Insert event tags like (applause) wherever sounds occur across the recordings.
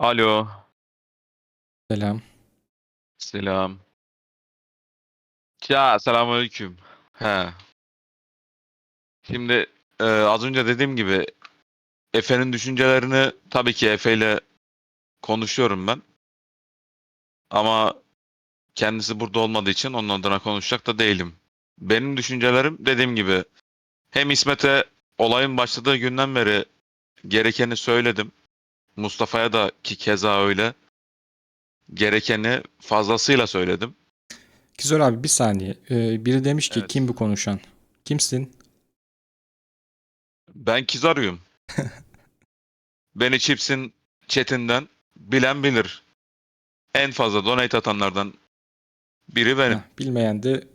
Alo. Selam. Selam. Ya selamünaleyküm. He. Şimdi e, az önce dediğim gibi Efe'nin düşüncelerini tabii ki Efe ile konuşuyorum ben. Ama kendisi burada olmadığı için onun adına konuşacak da değilim. Benim düşüncelerim dediğim gibi hem İsmet'e olayın başladığı günden beri gerekeni söyledim. Mustafa'ya da ki keza öyle. Gerekeni fazlasıyla söyledim. Kizor abi bir saniye. Ee, biri demiş ki Evet. kim bu konuşan? Kimsin? Ben Kizaru'yum. (laughs) Beni Chips'in chatinden bilen bilir. En fazla donate atanlardan biri benim. Heh, bilmeyen de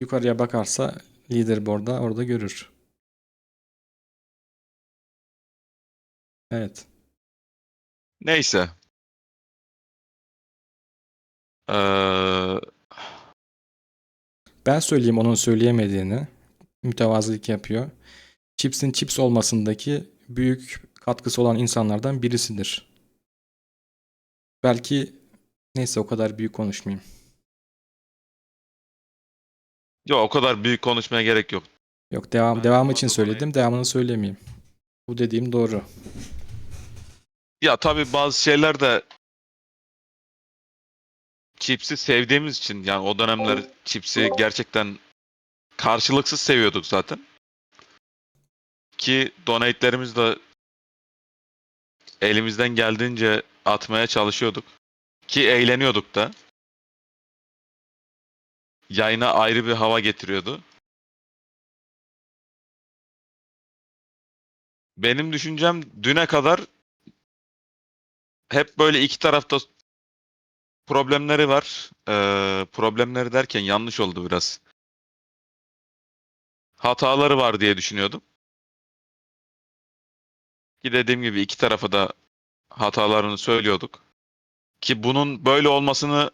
yukarıya bakarsa leaderboard'a orada görür. Evet. Neyse. Ee, Ben söyleyeyim onun söyleyemediğini. Mütevazılık yapıyor. Chips'in chips olmasındaki büyük katkısı olan insanlardan birisidir. Belki neyse o kadar büyük konuşmayayım. yok o kadar büyük konuşmaya gerek yok. Yok devam Ben devamı için söyledim. Devamını söylemeyeyim. Bu dediğim doğru. Ya tabii bazı şeyler de Chips'i sevdiğimiz için yani o dönemler Chips'i gerçekten karşılıksız seviyorduk zaten. Ki donate'lerimiz de elimizden geldiğince atmaya çalışıyorduk. Ki eğleniyorduk da. Yayına ayrı bir hava getiriyordu. Benim düşüncem düne kadar hep böyle iki tarafta problemleri var. Ee, problemleri derken yanlış oldu biraz. Hataları var diye düşünüyordum. Ki dediğim gibi iki tarafa da hatalarını söylüyorduk. Ki bunun böyle olmasını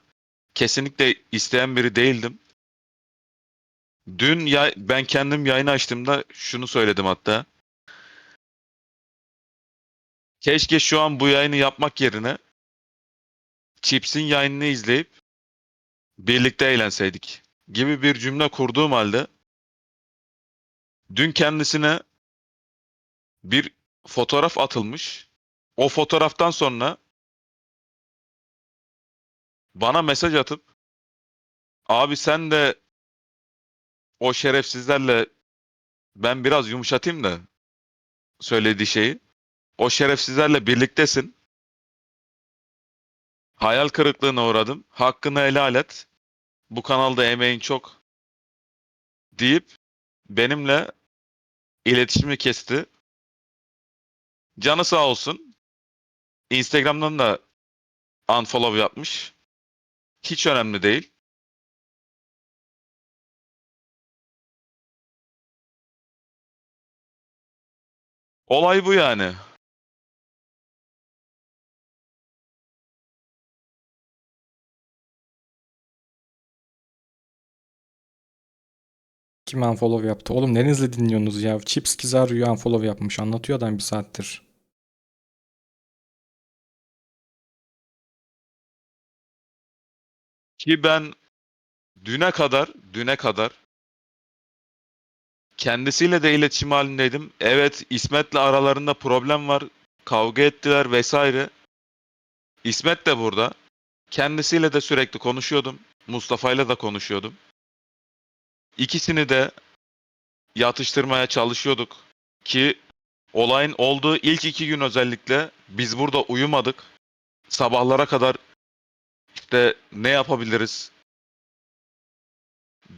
kesinlikle isteyen biri değildim. Dün yay- ben kendim yayını açtığımda şunu söyledim hatta. Keşke şu an bu yayını yapmak yerine Chips'in yayınını izleyip birlikte eğlenseydik gibi bir cümle kurduğum halde dün kendisine bir fotoğraf atılmış. O fotoğraftan sonra bana mesaj atıp abi sen de o şerefsizlerle ben biraz yumuşatayım da söylediği şeyi. O şerefsizlerle birliktesin. Hayal kırıklığına uğradım. Hakkını helal et. Bu kanalda emeğin çok deyip benimle iletişimi kesti. Canı sağ olsun. Instagram'dan da unfollow yapmış. Hiç önemli değil. Olay bu yani. Kim unfollow yaptı? Oğlum nerenizle dinliyorsunuz ya? Chips Kizaru'yu unfollow yapmış. Anlatıyor adam bir saattir. Ki ben düne kadar, düne kadar kendisiyle de iletişim halindeydim. Evet, İsmet'le aralarında problem var. Kavga ettiler vesaire. İsmet de burada. Kendisiyle de sürekli konuşuyordum. Mustafa'yla da konuşuyordum. İkisini de yatıştırmaya çalışıyorduk. Ki olayın olduğu ilk iki gün özellikle biz burada uyumadık. Sabahlara kadar işte ne yapabiliriz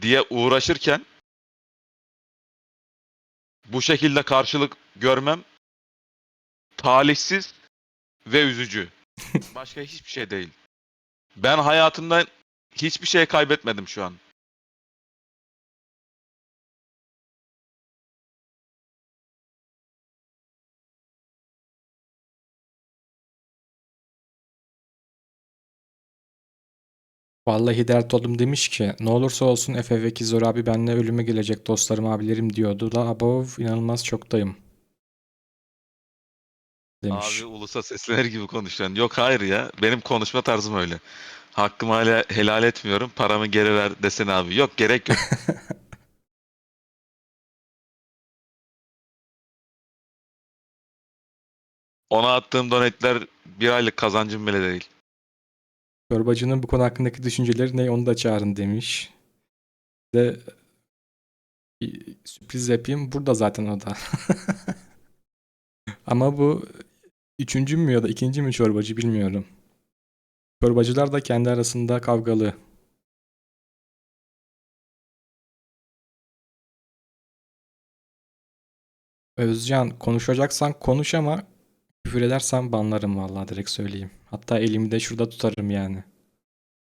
diye uğraşırken bu şekilde karşılık görmem talihsiz ve üzücü. (laughs) Başka hiçbir şey değil. Ben hayatımda hiçbir şey kaybetmedim şu an. Vallahi dert oldum demiş ki ne olursa olsun Efe ve Kizor abi benimle ölüme gelecek dostlarım abilerim diyordu. La above inanılmaz çoktayım. demiş. Abi ulusa seslenir gibi konuşuyorsun. Yok hayır ya. Benim konuşma tarzım öyle. Hakkımı hala helal etmiyorum. Paramı geri ver desene abi. Yok gerek yok. (laughs) Ona attığım donetler bir aylık kazancım bile değil. Çorbacının bu konu hakkındaki düşünceleri ne onu da çağırın demiş. De bir sürpriz yapayım. Burada zaten o da. (laughs) Ama bu üçüncü mü ya da ikinci mi çorbacı bilmiyorum. Çorbacılar da kendi arasında kavgalı. Özcan konuşacaksan konuş ama küfür edersen banlarım vallahi direkt söyleyeyim. Hatta elimi de şurada tutarım yani.